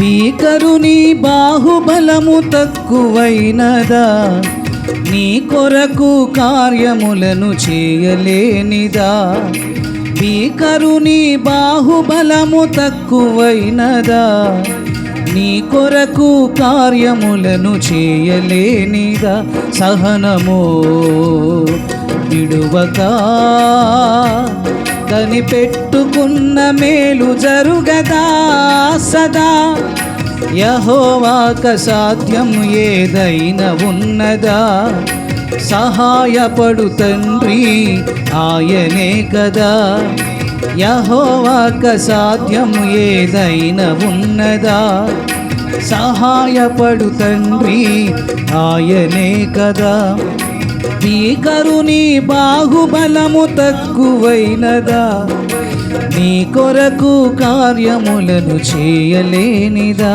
భీకరుని బాహుబలము తక్కువైనదా? నీ కొరకు కార్యములను చేయలేనిదా? భీకరుని బాహుబలము తక్కువైనదా? నీ కొరకు కార్యములను చేయలేనిదా? సహనమో విడువక కనిపెట్టుకున్న మేలు జరుగదా సదా? యహోవాక సాధ్యం ఏదైనా ఉన్నదా? సహాయపడు తండ్రి ఆయనే కదా. యహోవాక సాధ్యం ఏదైనా ఉన్నదా? సహాయపడు తండ్రి ఆయనే కదా. భీకరుని బాహుబలము తక్కువైనదా? నీ కొరకు కార్యములను చేయలేనిదా?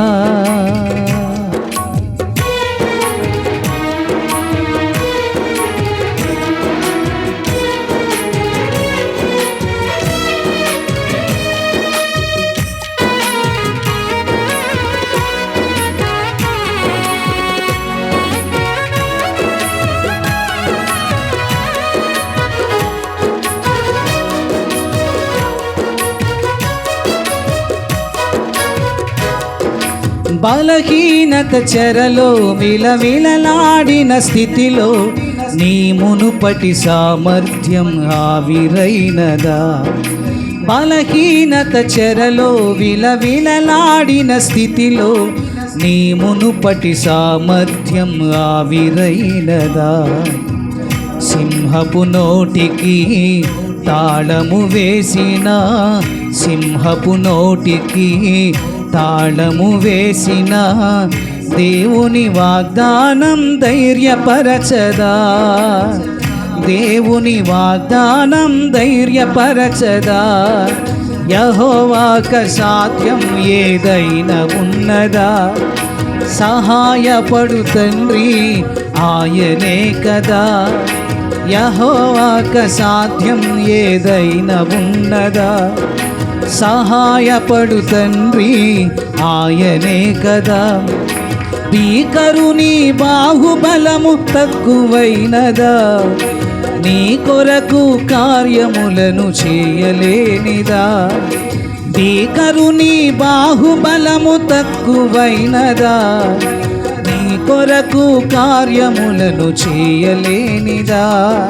బలహీనత చెరలో మిలమిలలాడిన స్థితిలో నీ మునుపటి సామర్థ్యం ఆవిరైనదా. బలహీనత చెరలో విలవిలలాడిన స్థితిలో నీ మునుపటి సామర్థ్యం ఆవిరైనదా. సింహపు నోటికి తాళము వేసిన సింహపు నోటికి తాళము వేసిన దేవుని వాగ్దానం ధైర్యపరచదా? దేవుని వాగ్దానం ధైర్యపరచదా? యహోవాక సాధ్యం ఏదైనా ఉన్నదా? సహాయపడు తండ్రి ఆయనే కదా. యహోవాక సాధ్యం ఏదైనా ఉన్నదా? సహాయపడు తండ్రి ఆయనే కదా. భీకరుని బాహుబలము తక్కువైనదా. నీ కొరకు కార్యములను చేయలేనిదా. భీకరుని బాహుబలము తక్కువైనదా. నీ కొరకు కార్యములను చేయలేనిదా.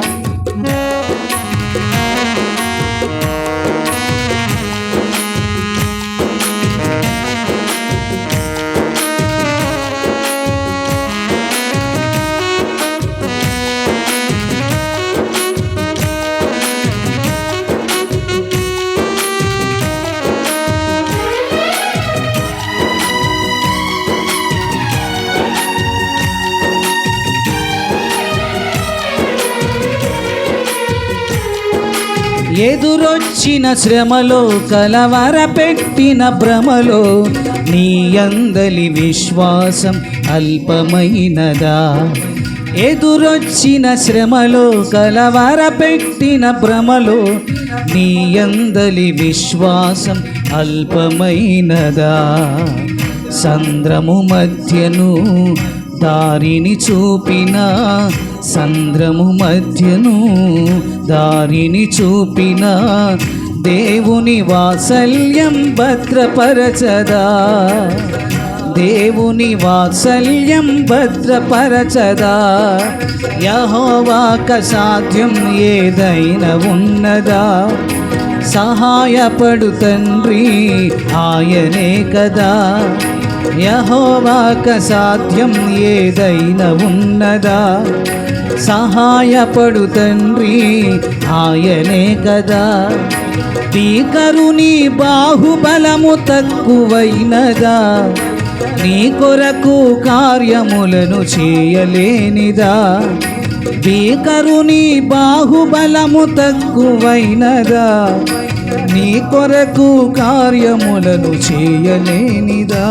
ఎదురొచ్చిన శ్రమలో కలవర పెట్టిన భ్రమలో నీ అందలి విశ్వాసం అల్పమైనదా. ఎదురొచ్చిన శ్రమలో కలవర పెట్టిన భ్రమలో నీ అందలి విశ్వాసం అల్పమైనదా. సంద్రము మధ్యను దారిని చూపిన సంద్రము మధ్యను దారిని చూపిన దేవుని వాత్సల్యం భద్రపరచదా. దేవుని వాత్సల్యం భద్రపరచదా. యహోవాక సాధ్యం ఏదైనా ఉన్నదా? సహాయపడు తండ్రి ఆయనే కదా. యహోవాక సాధ్యం ఏదైనా ఉన్నదా? సహాయపడు తండ్రి ఆయనే కదా. భీకరుని బాహుబలము తక్కువైనదా? నీ కొరకు కార్యములను చేయలేనిదా? భీకరుని బాహుబలము తక్కువైనదా? నీ కొరకు కార్యములను చేయలేనిదా?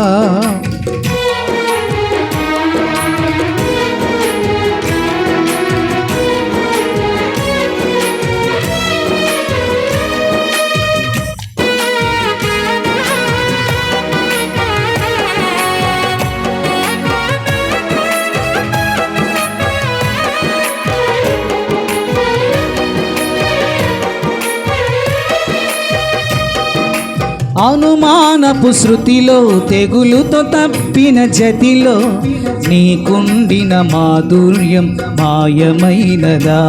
అనుమానపు శృతిలో తెగులుతో తప్పిన జతిలో నీకుండిన మాధుర్యం మాయమైనదా?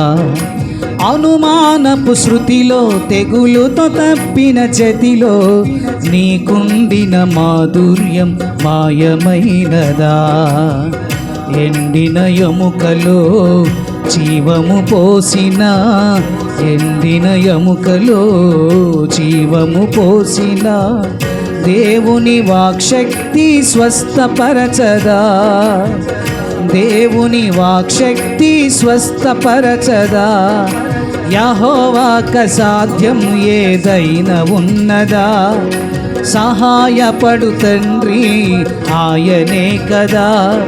అనుమానపు శృతిలో తెగులుతో తప్పిన జతిలో నీకుండిన మాధుర్యం మాయమైనదా? ఎండిన ఎముకలో జీవము పోసిన ఎందిన ఎముకలో జీవము పోసిన దేవుని వాక్శక్తి స్వస్థపరచదా. దేవుని వాక్శక్తి స్వస్థపరచదా. యహోవాక సాధ్యం ఏదైనా ఉన్నదా? సహాయపడు తండ్రి ఆయనే కదా.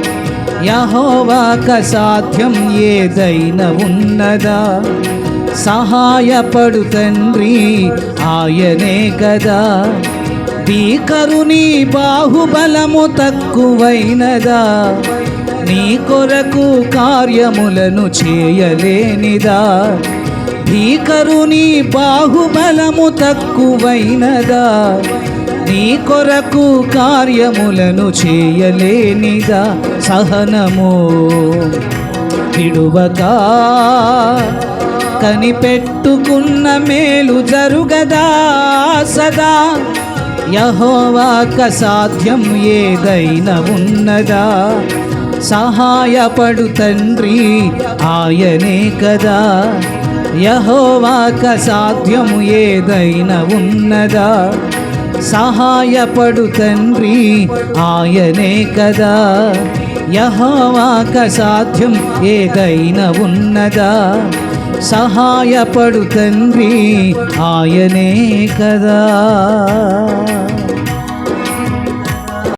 యహోవాక సాధ్యం ఏదైనా ఉన్నదా సహాయపడు తండ్రి ఆయనే కదా. భీకరుని బాహుబలము తక్కువైనదా? నీ కొరకు కార్యములను చేయలేనిదా? భీకరుని బాహుబలము తక్కువైనదా? నీ కొరకు కార్యములను చేయలేనిదా సహనము. విడువక కనిపెట్టుకున్న మేలు జరుగదా సదా. యహోవాక సాధ్యం ఏదైనా ఉన్నదా. సహాయపడు తండ్రి ఆయనే కదా. యహోవాక సాధ్యం ఏదైనా ఉన్నదా. సహాయపడు తండ్రి ఆయనే కదా. యహవాక సాధ్యం ఏదైనా ఉన్నదా? సహాయపడు తండ్రి ఆయనే కదా.